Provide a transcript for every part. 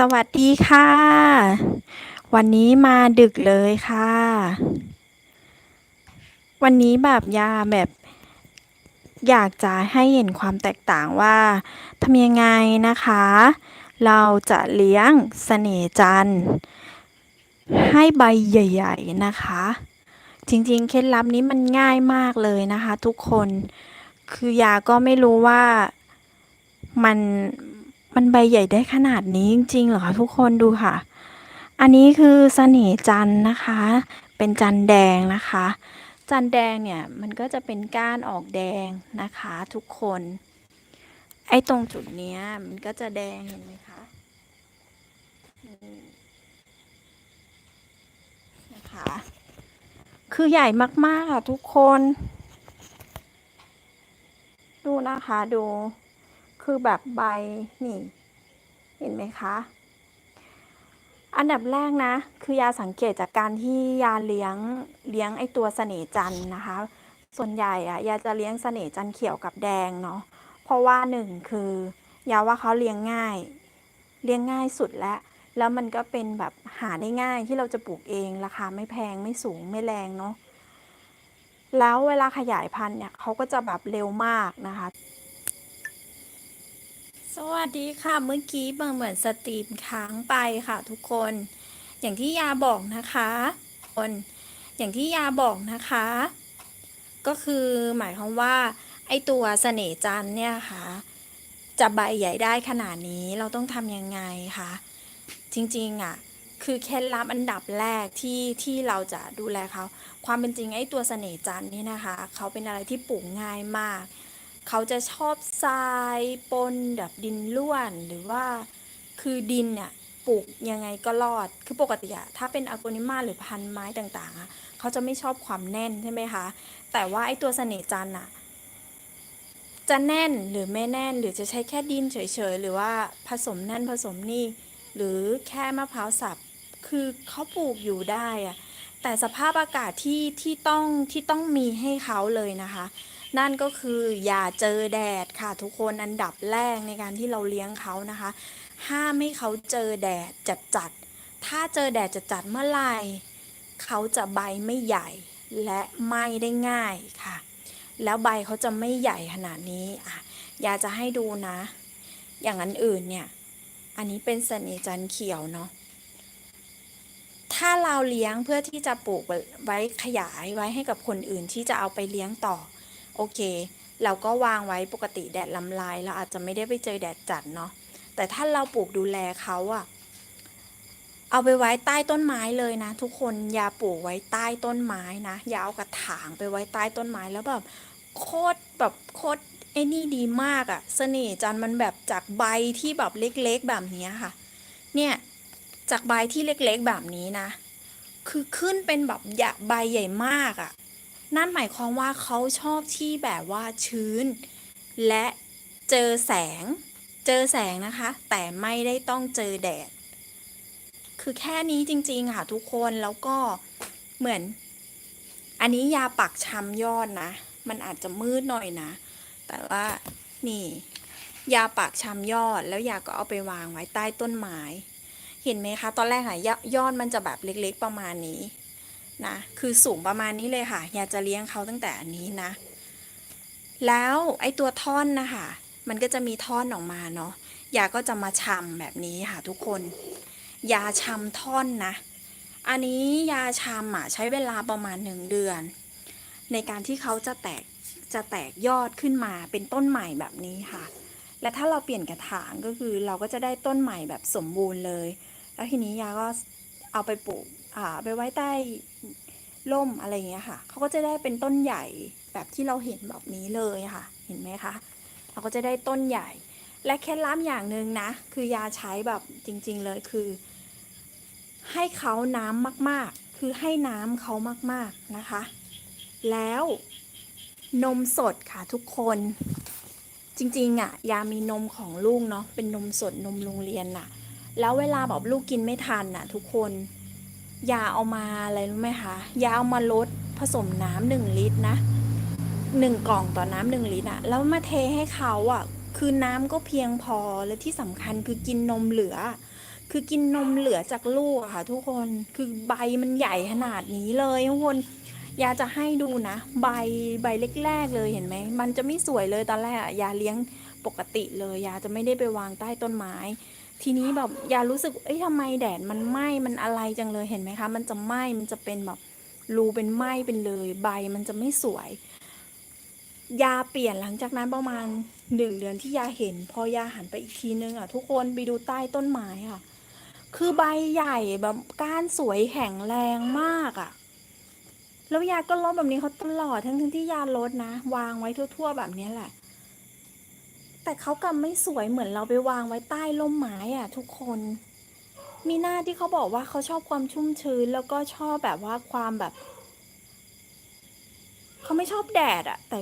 สวัสดีค่ะ วันนี้มาดึกเลยค่ะ วันนี้แบบยาแบบอยากจะให้เห็นความแตกต่างว่าทำยังไงนะคะ เราจะเลี้ยงเสน่จันทร์ให้ใบใหญ่ ๆนะคะ จริงๆ เคล็ดลับนี้มันง่ายมากเลยนะคะ ทุกคนคือยาก็ไม่รู้ว่ามัน มันใบใหญ่ได้ขนาดนี้จริงๆเหรอคะทุกคนดูค่ะ อันนี้คือเสน่ห์จันนะคะ เป็นจันแดงนะคะ จันแดงเนี่ยมันก็จะเป็นก้านออกแดงนะคะทุกคน ไอ้ตรงจุดเนี้ยมันก็จะแดงเห็นไหมคะนี่นะคะคือใหญ่มากๆค่ะทุกคน ดูนะคะดู คือแบบใบนี่เห็นไหมคะ อันดับแรกนะ คือยาสังเกตจากการที่ยาเลี้ยงเลี้ยงไอตัวเสน่จันนะคะ ส่วนใหญ่อะยาจะเลี้ยงเสน่จันเขียวกับแดงเนาะเพราะว่าหนึ่งคือยาว่าเขาเลี้ยงง่าย เลี้ยงง่ายสุดแล้วแล้วมันก็เป็นแบบหาได้ง่ายที่เราจะปลูกเองราคาไม่แพงไม่สูงไม่แรงเนาะแล้วเวลาขยายพันธุ์เนี่ยเขาก็จะแบบเร็วมากนะคะ สวัสดีค่ะเมื่อกี้บางเหมือนสตรีมค้างไปค่ะทุกคน อย่างที่ยาบอกนะคะคนอย่างที่ยาบอกนะคะ ก็คือหมายความว่า ไอตัวเสน่จันเนี่ยค่ะจะใบใหญ่ได้ขนาดนี้เราต้องทำยังไงคะจริงๆอะคือเคล็ดลับอันดับแรกที่ที่เราจะดูแลเขา ความเป็นจริงไอ้ตัวเสน่จันนี่นะคะ เขาเป็นอะไรที่ปลูกง่ายมาก เขาจะชอบทรายปนแบบดินร่วนหรือว่าคือดินเนี่ยปลูกยังไงก็รอด คือปกติอะถ้าเป็นอ g โกนิมาหรือพันไม้ต่างๆอะเขาจะไม่ชอบความแน่นใช่ไหมคะ แต่ว่าไอตัวเสน่จันอะจะแน่นหรือไม่แน่น หรือจะใช้แค่ดินเฉยๆ หรือว่าผสมนั่นผสมนี่ หรือแค่มะพร้าวสับ คือเขาปลูกอยู่ได้อะแต่สภาพอากาศที่ที่ต้องที่ต้องมีให้เขาเลยนะคะ นั่นก็คืออย่าเจอแดดค่ะทุกคนอันดับแรกในการที่เราเลี้ยงเขานะคะ ห้ามให้เขาเจอแดดจัดจัดๆถ้าเจอแดดจัดจัดเมื่อไหร่เขาจะใบไม่ใหญ่และไหม้ได้ง่ายค่ะ แล้วใบเขาจะไม่ใหญ่ขนาดนี้อะอยากจะให้ดูนะ อย่างอันอื่นเนี่ย อันนี้เป็นเสน่จันเขียวเนาะถ้าเราเลี้ยงเพื่อที่จะปลูกไว้ขยายไว้ให้กับคนอื่นที่จะเอาไปเลี้ยงต่อ โอเค เราก็วางไว้ปกติแดดลำลายเราอาจจะไม่ได้ไปเจอแดดจัดเนาะแต่ถ้าเราปลูกดูแลเขาอะเอาไปไว้ใต้ต้นไม้เลยนะ ทุกคนอย่าปลูกไว้ใต้ต้นไม้นะอย่าเอากระถางไปไว้ใต้ต้นไม้แล้วแบบโคตรแบบโคตรไอ้นี่ดีมากอะเสน่ห์จันมันแบบจากใบที่แบบเล็กๆแบบนี้ค่ะ เนี่ยจากใบที่เล็กๆแบบนี้นะ คือขึ้นเป็นแบบใหญ่ใบใหญ่มากอะ่ะ นั่นหมายความว่าเขาชอบที่แบบว่าชื้น และเจอแสง เจอแสงนะคะ แต่ไม่ได้ต้องเจอแดด คือแค่นี้จริงๆค่ะทุกคนแล้วก็เหมือน อันนี้ยาปักชำยอดนะ มันอาจจะมืดหน่อยนะ แต่ว่านี่ ยาปักชำยอดแล้วยาก็เอาไปวางไว้ใต้ต้นไม้ เห็นไหมคะ ตอนแรกอะยอดมันจะแบบเล็กๆประมาณนี้ นะ คือสูงประมาณนี้เลยค่ะ อยากจะเลี้ยงเขาตั้งแต่อันนี้นะ แล้วไอ้ตัวท่อนนะคะ มันก็จะมีท่อนออกมาเนาะ ยาก็จะมาชำแบบนี้ค่ะทุกคน ยาชำท่อนนะ อันนี้ยาชำอะใช้เวลาประมาณหนึ่งเดือน ในการที่เขาจะแตก จะแตกยอดขึ้นมาเป็นต้นใหม่แบบนี้ค่ะ และถ้าเราเปลี่ยนกระถางก็คือเราก็จะได้ต้นใหม่แบบสมบูรณ์เลย แล้วทีนี้ยาก็เอาไปปลูกอ่าไปไว้ใต้ ร่มอะไรอย่างเงี้ยค่ะเขาก็จะได้เป็นต้นใหญ่แบบที่เราเห็นแบบนี้เลยค่ะ เห็นไหมคะเราก็จะได้ต้นใหญ่ และเคล็ดลับอย่างหนึ่งนะ คือยาใช้แบบจริง ๆเลยคือ ให้เขาน้ำมากๆ คือให้น้ำเขามากๆนะคะ แล้วนมสดค่ะทุกคนจริงๆอะยามีนมของลูกเนาะเป็นนมสดนมโรงเรียนน่ะ แล้วเวลาแบบลูกกินไม่ทันน่ะ ทุกคน ยาเอามาอะไรรู้ไหมคะยาเอามาลดผสมน้ำหนึ่งลิตรนะหนึ่งกล่องต่อน้ำหนึ่งลิตรอะแล้วมาเทให้เขาอะคือน้ำก็เพียงพอและที่สำคัญคือกินนมเหลือ คือกินนมเหลือจากลูกอะค่ะ ทุกคนคือใบมันใหญ่ขนาดนี้เลยทุกคนยาจะให้ดูนะ ใบใบแรกๆเลยเห็นไหมมันจะไม่สวยเลยตอนแรกอะยาเลี้ยงปกติเลยยาจะไม่ได้ไปวางใต้ต้นไม้ ทีนี้แบบยารู้สึกเอ้ยทำไมแดดมันไหม้มันอะไรจังเลยเห็นไหมคะ มันจะไหม้มันจะเป็นแบบรูเป็นไหม้เป็นเลยใบมันจะไม่สวย ยาเปลี่ยนหลังจากนั้นประมาณหนึ่งเดือนที่ยาเห็น พอยาหันไปอีกทีนึงอะ ทุกคนไปดูใต้ต้นไม้ค่ะ คือใบใหญ่แบบก้านสวยแข็งแรงมากอะแล้วยาก็ลดแบบนี้เขาตลอดทั้งทั้งที่ยาลดนะ วางไว้ทั่ว ๆ แบบนี้แหละ แต่เขากลับไม่สวยเหมือนเราไปวางไว้ใต้ร่มไม้อะทุกคน มีหน้าที่เขาบอกว่าเขาชอบความชุ่มชื้น แล้วก็ชอบแบบว่าความแบบ เขาไม่ชอบแดดอะแต่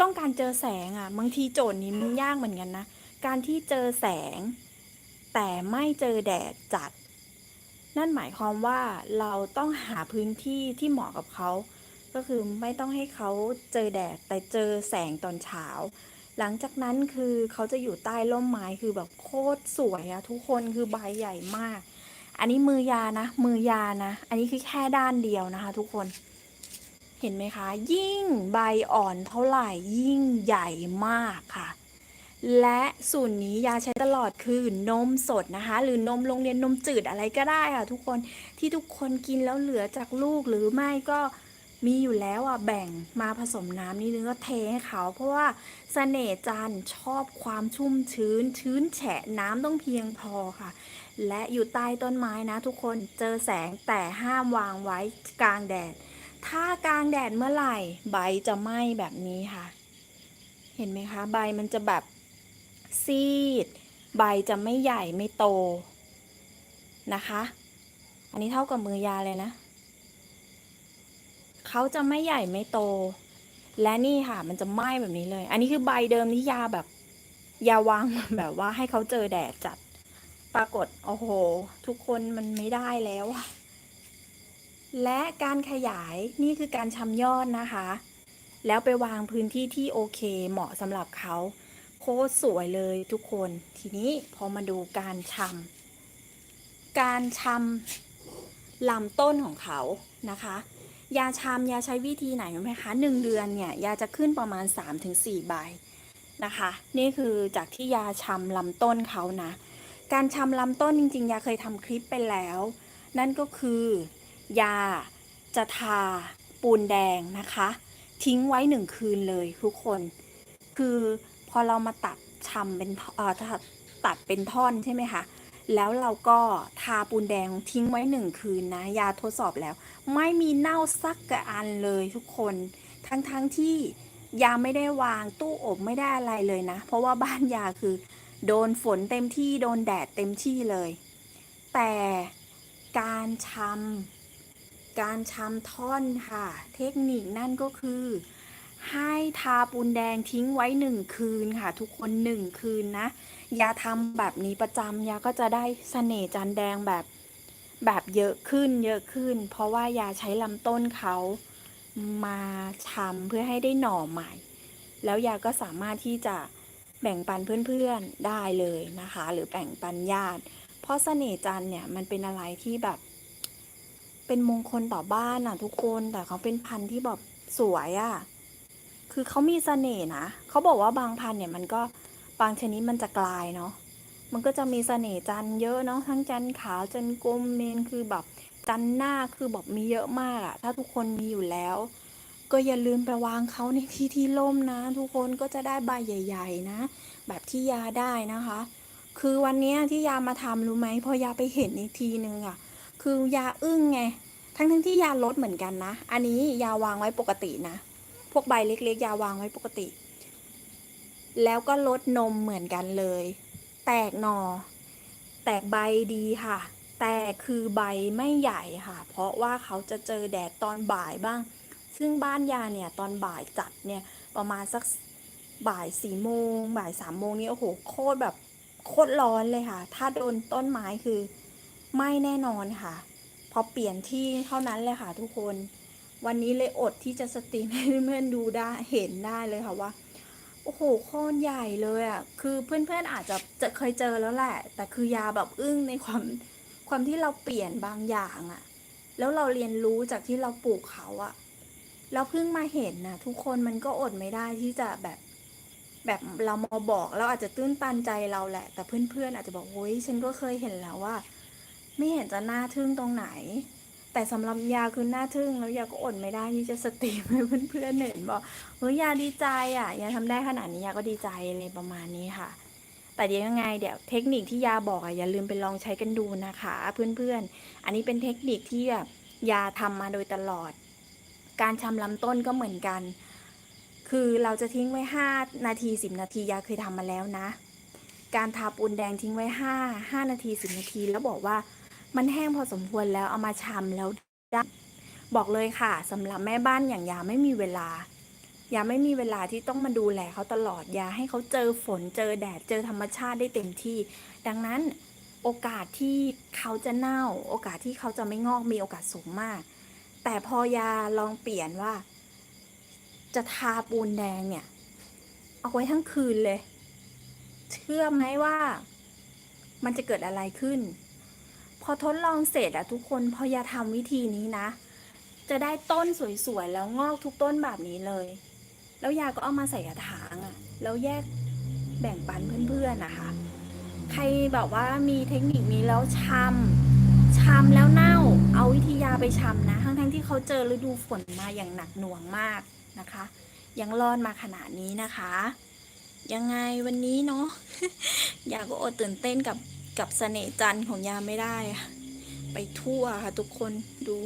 ต้องการเจอแสงอะบางทีโจทย์นี้มันยากเหมือนกันนะ การที่เจอแสง แต่ไม่เจอแดดจัด นั่นหมายความว่าเราต้องหาพื้นที่ที่เหมาะกับเขา ก็คือไม่ต้องให้เขาเจอแดดแต่เจอแสงตอนเช้า หลังจากนั้นคือเขาจะอยู่ใต้ร่มไม้คือแบบโคตรสวยอะทุกคนคือใบใหญ่มาก อันนี้มือยานะ มือยานะ อันนี้คือแค่ด้านเดียวนะคะ ทุกคน เห็นไหมคะ ยิ่งใบอ่อนเท่าไหร่ยิ่งใหญ่มากค่ะ และสูตรนี้ยาใช้ตลอดคือนมสดนะคะ หรือนมโรงเรียนนมจืดอะไรก็ได้ค่ะ ทุกคนที่ทุกคนกินแล้วเหลือจากลูกหรือไม่ก็ มีอยู่แล้วอะแบ่งมาผสมน้ำนิดนึงก็เทให้เขา เพราะว่าเสน่จันชอบความชุ่มชื้น ชื้นแฉะน้ำต้องเพียงพอค่ะ และอยู่ใต้ต้นไม้นะทุกคนเจอแสงแต่ห้ามวางไว้กลางแดด ถ้ากลางแดดเมื่อไหร่ ใบจะไหม้แบบนี้ค่ะ เห็นไหมคะ ใบมันจะแบบซีด ใบจะไม่ใหญ่ไม่โตนะคะ อันนี้เท่ากับมือยาเลยนะ เขาจะไม่ใหญ่ไม่โต และนี่ค่ะ มันจะไหม้แบบนี้เลย อันนี้คือใบเดิมที่ยาแบบ ยาวางแบบว่าให้เขาเจอแดดจัด ปรากฏโอ้โห ทุกคนมันไม่ได้แล้วอะและการขยายนี่คือการชำยอดนะคะ แล้วไปวางพื้นที่ที่โอเคเหมาะสำหรับเขาโคตรสวยเลยทุกคน ทีนี้พอมาดูการชำการชำลำต้นของเขานะคะ ยาชำยาใช้วิธีไหนรู้ไหมคะหนึ่งเดือนเนี่ยยาจะขึ้นประมาณ 3-4 ใบนะคะ นี่คือจากที่ยาชำลำต้นเขานะ การชำลำต้นจริงๆ ยาเคยทำคลิปไปแล้ว นั่นก็คือยาจะทาปูนแดงนะคะ ทิ้งไว้หนึ่งคืนเลยทุกคน คือพอเรามาตัดชำเป็นตัดเป็นท่อนใช่ไหมคะ แล้วเราก็ทาปูนแดงทิ้งไว้หนึ่งคืนนะ ยาทดสอบแล้ว ไม่มีเน่าสักกระอันเลยทุกคน ทั้งๆทที่ยาไม่ได้วางตู้อบไม่ได้อะไรเลยนะ เพราะว่าบ้านยาคือ โดนฝนเต็มที่โดนแดดเต็มที่เลย แต่การชำการชำท่อนค่ะ เทคนิคนั่นก็คือให้ทาปูนแดงทิ้งไว้หนึ่งคืนค่ะ ทุกคนหนึ่งคืนนะ ยาทำแบบนี้ประจำยาก็จะได้เสน่ห์จันแดงแบบแบบเยอะขึ้นเยอะขึ้น เพราะว่ายาใช้ลำต้นเขามาชำเพื่อให้ได้หน่อใหม่ แล้วยาก็สามารถที่จะแบ่งปันเพื่อนๆได้เลยนะคะ หรือแบ่งปันญาติ เพราะเสน่ห์จันเนี่ยมันเป็นอะไรที่แบบ เป็นมงคลต่อบ้านอะทุกคนแต่เขาเป็นพันธุ์ที่แบบสวยอะคือเขามีเสน่ห์นะเขาบอกว่าบางพันธุ์เนี่ยมันก็ บางชนิดมันจะกลายเนาะ มันก็จะมีเสน่ห์จันเยอะเนาะทั้งจันขาวจันกลมเมนคือแบบจันหน้าคือแบบมีเยอะมากอะถ้าทุกคนมีอยู่แล้ว ก็อย่าลืมไปวางเขาในที่ที่ร่มนะ ทุกคนก็จะได้ใบใหญ่ ๆ นะ แบบที่ยาได้นะคะ คือวันนี้ที่ยามาทำรู้ไหมพอยาไปเห็นอีกทีนึงอะคือยาอึ้งไงทั้งทั้งที่ยาลดเหมือนกันนะ อันนี้ยาวางไว้ปกตินะ พวกใบเล็กๆ ยาวางไว้ปกติ แล้วก็ลดนมเหมือนกันเลย แตกหนอ แตกใบดีค่ะ แต่คือใบไม่ใหญ่ค่ะ เพราะว่าเขาจะเจอแดดตอนบ่ายบ้าง ซึ่งบ้านยาเนี่ยตอนบ่ายจัดเนี่ยประมาณสักบ่ายสี่โมงบ่ายสามโมงนี้โอ้โหโคตรแบบโคตรร้อนเลยค่ะ ถ้าโดนต้นไม้คือไม่แน่นอนค่ะ พอเปลี่ยนที่เท่านั้นเลยค่ะทุกคน วันนี้เลยอดที่จะสตรีมให้เพื่อนๆดูได้เห็นได้เลยค่ะว่า โอ้โหโคนใหญ่เลยอะ คือเพื่อนๆอาจจะจะเคยเจอแล้วแหละ แต่คือยาแบบอึ้งในความความที่เราเปลี่ยนบางอย่างอะ แล้วเราเรียนรู้จากที่เราปลูกเขาอะแล้วเพิ่งมาเห็นนะทุกคนมันก็อดไม่ได้ที่จะแบบแบบเรามาบอกแล้วอาจจะตื้นตันใจเราแหละ แต่เพื่อนๆอาจจะบอกโอ้ยฉันก็เคยเห็นแล้วว่า ไม่เห็นจะน่าทึ่งตรงไหน แต่สำหรับยาคือน่าทึ่งแล้วยาก็อดไม่ได้ที่จะสตรีมให้เพื่อนๆเห็นบอกเฮ้ยยาดีใจอะยาทำได้ขนาดนี้ยาก็ดีใจเลยประมาณนี้ค่ะ แต่เดี๋ยวยังไงเดี๋ยวเทคนิคที่ยาบอกอะอย่าลืมไปลองใช้กันดูนะคะ เพื่อนๆ อันนี้เป็นเทคนิคที่แบบยาทำมาโดยตลอด การชำลำต้นก็เหมือนกัน คือเราจะทิ้งไว้ 5 นาที 10 นาทียาเคยทำมาแล้วนะ การทาปูนแดงทิ้งไว้ 5 5 นาที 10 นาทีแล้วบอกว่า มันแห้งพอสมควรแล้วเอามาชำแล้วได้บอกเลยค่ะสำหรับแม่บ้านอย่างยาไม่มีเวลายาไม่มีเวลาที่ต้องมาดูแลเขาตลอดยาให้เขาเจอฝนเจอแดดเจอธรรมชาติได้เต็มที่ ดังนั้นโอกาสที่เขาจะเน่า โอกาสที่เขาจะไม่งอกมีโอกาสสูงมาก แต่พอยาลองเปลี่ยนว่า จะทาปูนแดงเนี่ย เอาไว้ทั้งคืนเลย เชื่อไหมว่า มันจะเกิดอะไรขึ้น อทดลองเสร็จอะทุกคนพอยาทำวิธีนี้นะ จะได้ต้นสวยๆแล้วงอกทุกต้นแบบนี้เลย แล้วยาก็เอามาใส่กระถางอะแล้วแยกแบ่งปันเพื่อนๆนะคะ ใครแบบว่ามีเทคนิคนี้แล้วชำชำแล้วเน่า เอาวิธียาไปชำนะทั้งๆที่เขาเจอฤดูฝนมาอย่างหนักหน่วงมากนะคะ ยังรอดมาขนาดนี้นะคะ ยังไงวันนี้เนาะยาก็อดตื่นเต้นกับ กับเสน่ห์จันของยาไม่ได้อะไปทั่วค่ะทุกคนดู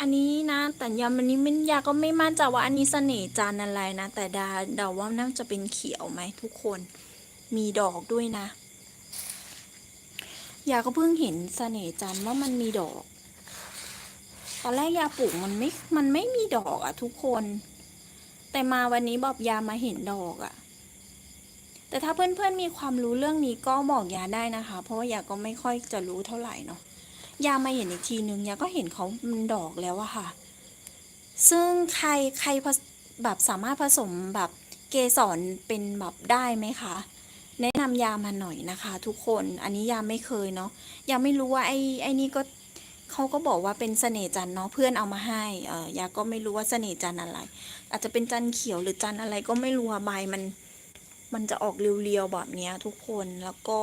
อันนี้นะ แต่ยามันนี้มันยาก็ไม่มั่นใจว่าอันนี้เสน่ห์จันอะไรนะ แต่ดาเดาว่าน่าจะเป็นเขียวไหมทุกคนมีดอกด้วยนะยาก็เพิ่งเห็นเสน่ห์จันว่ามันมีดอก ตอนแรกยาปลูกมันไม่ มันไม่มีดอกอะทุกคน แต่มาวันนี้บอกยามาเห็นดอกอะ แต่ถ้าเพื่อนๆมีความรู้เรื่องนี้ก็บอกยาได้นะคะ เพราะว่ายาก็ไม่ค่อยจะรู้เท่าไหร่เนาะยามาเห็นอีกทีนึงยาก็เห็นเขามันดอกแล้วอะค่ะ ซึ่งใครใครแบบสามารถผสมแบบเกสรเป็นแบบได้ไหมคะ แนะนำยามาหน่อยนะคะ ทุกคนอันนี้ยาไม่เคยเนาะยาไม่รู้ว่าไอ้ไอ้นี่ก็เขาก็บอกว่าเป็นเสน่จันเนาะเพื่อนเอามาให้เออยาก็ไม่รู้ว่าเสน่จันอะไร อาจจะเป็นจันเขียวหรือจันอะไรก็ไม่รู้ใบมัน มันจะออกเรียวๆแบบนี้ทุกคนแล้วก็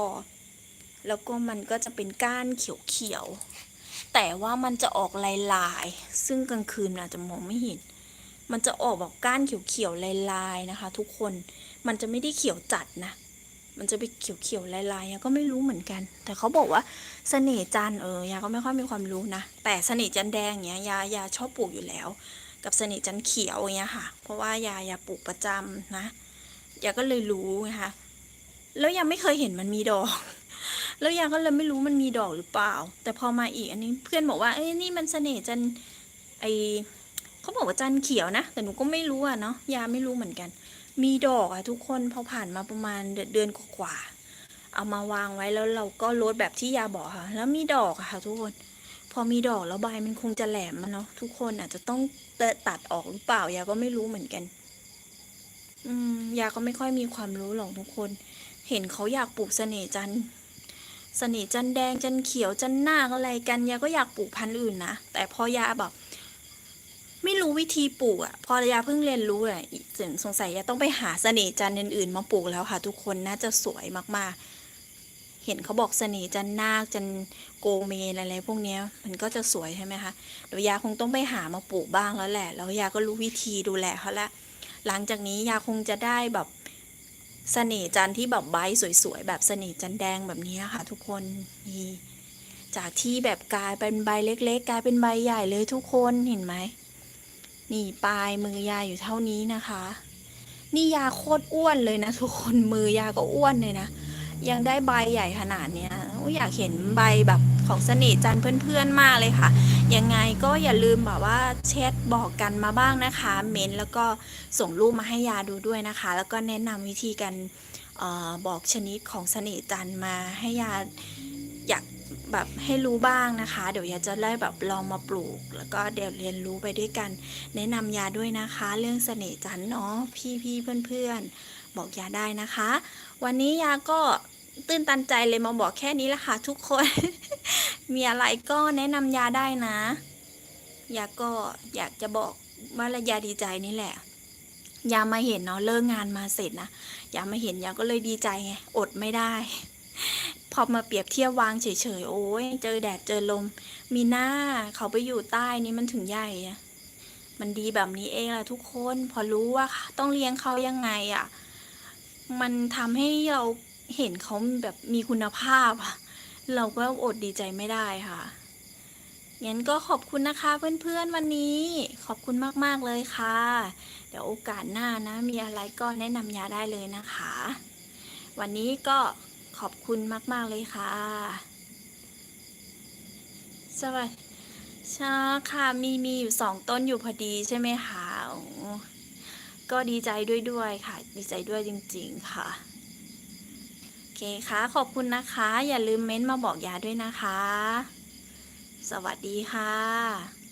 แล้วก็มันก็จะเป็นก้านเขียวๆแต่ว่ามันจะออกลายๆ ซึ่งกลางคืนอาจจะมองไม่เห็น มันจะออกแบบก้านเขียวๆลายๆนะคะ ทุกคนมันจะไม่ได้เขียวจัดนะ มันจะไปเขียวๆลายๆยก็ไม่รู้เหมือนกัน แต่เขาบอกว่าเสน่ห์จันเออยาก็ไม่ค่อยมีความรู้นะ แต่เสน่ห์จันแดงเนี้ยยายาชอบปลูกอยู่แล้ว กับเสน่ห์จันเขียวเงี้ยค่ะ เพราะว่ายายาปลูกประจำนะ ยาก็เลยรู้นะคะแล้วยังไม่เคยเห็นมันมีดอก แล้วยาก็เลยไม่รู้มันมีดอกหรือเปล่า แต่พอมาอีกอันนี้เพื่อนบอกว่าเอ้ยนี่มันเสน่ห์จันไอเขาบอกว่าจันเขียวนะ แต่หนูก็ไม่รู้อะเนาะยาไม่รู้เหมือนกัน มีดอกอะทุกคนพอผ่านมาประมาณเดือนกว่าเอามาวางไว้แล้วเราก็ลดแบบที่ยาบอกค่ะ แล้วมีดอกอะค่ะ ทุกคน พอมีดอกแล้วใบมันคงจะแหลมมันเนาะทุกคนอาจจะต้องตัดออกหรือเปล่ายาก็ไม่รู้เหมือนกัน อืมยาก็ไม่ค่อยมีความรู้หรอกทุกคน เห็นเขาอยากปลูกเสน่ห์จันเสน่ห์จันแดงจันเขียวจันทร์นาคอะไรกันยาก็อยากปลูกพันธุ์อื่นนะแต่พอยาแบบไม่รู้วิธีปลูกอะพอยาเพิ่งเรียนรู้อะอีกสงสัยยาต้องไปหาเสน่ห์จันอื่นๆมาปลูกแล้วค่ะ ทุกคนน่าจะสวยมากๆ เห็นเขาบอกเสน่ห์จันนาคจันโกเมอะไรพวกนี้มันก็จะสวยใช่ไหมคะเดี๋ยวยาคงต้องไปหามาปลูกบ้างแล้วแหละ แล้วยาก็รู้วิธีดูแลเขาละ หลังจากนี้ยาคงจะได้แบบเสน่ห์จันที่แบบใบสวยๆแบบเสน่ห์จันแดงแบบนี้ค่ะ ทุกคนนี่จากที่แบบกลายเป็นใบเล็ก ๆ กลายเป็นใบใหญ่เลยทุกคนเห็นไหมนี่ปลายมือยาอยู่เท่านี้นะคะ นี่ยาโคตรอ้วนเลยนะทุกคนมือยาก็อ้วนเลยนะ ยังได้ใบใหญ่ขนาดเนี้ยอยากเห็นใบแบบของสน่ห์จันเพื่อนๆมากเลยค่ะ ยังไงก็อย่าลืมแบบว่าแชทบอกกันมาบ้างนะคะ เม้นแล้วก็ส่งรูปมาให้ยาดูด้วยนะคะ แล้วก็แนะนำวิธีการออบอกชนิดของสน่ห์จันมาให้ยาอยากแบบให้รู้บ้างนะคะ เดี๋ยวยาจะได้แบบลองมาปลูก แล้วก็เดี๋ยวเรียนรู้ไปด้วยกัน แนะนำยาด้วยนะคะ เรื่องเสน่ห์จันเนาะพี่ๆเพื่อนๆ บอกยาได้นะคะ วันนี้ยาก็ตื้นตันใจเลยมาบอกแค่นี้ละค่ะทุกคน มีอะไรก็แนะนำยาได้นะ ยาก็อยากจะบอกว่าระยาดีใจนี่แหละ ยามาเห็นเนาะเลิกงานมาเสร็จนะยามาเห็นยาก็เลยดีใจไงอดไม่ได้ พอมาเปรียบเทียบวางเฉยๆโอ้ยเจอแดดเจอลม มีหน้าเขาไปอยู่ใต้นี่มันถึงใหญ่อะมันดีแบบนี้เองแหละทุกคน พอรู้ว่าต้องเลี้ยงเขายังไงอะ มันทำให้เราเห็นเขาแบบมีคุณภาพอะเราก็อดดีใจไม่ได้ค่ะ งั้นก็ขอบคุณนะคะเพื่อนๆวันนี้ ขอบคุณมากๆเลยค่ะ เดี๋ยวโอกาสหน้านะ มีอะไรก็แนะนำยาได้เลยนะคะ วันนี้ก็ขอบคุณมาก ๆเลยค่ะ สวัสดีใช่ค่ะมีมีอยู่สองต้นอยู่พอดีใช่ไหมคะ ก็ดีใจด้วยด้วยค่ะ ดีใจด้วยจริง ๆ ค่ะโอเคค่ะ ขอบคุณนะคะ อย่าลืมเม้นต์มาบอกยาด้วยนะคะ สวัสดีค่ะ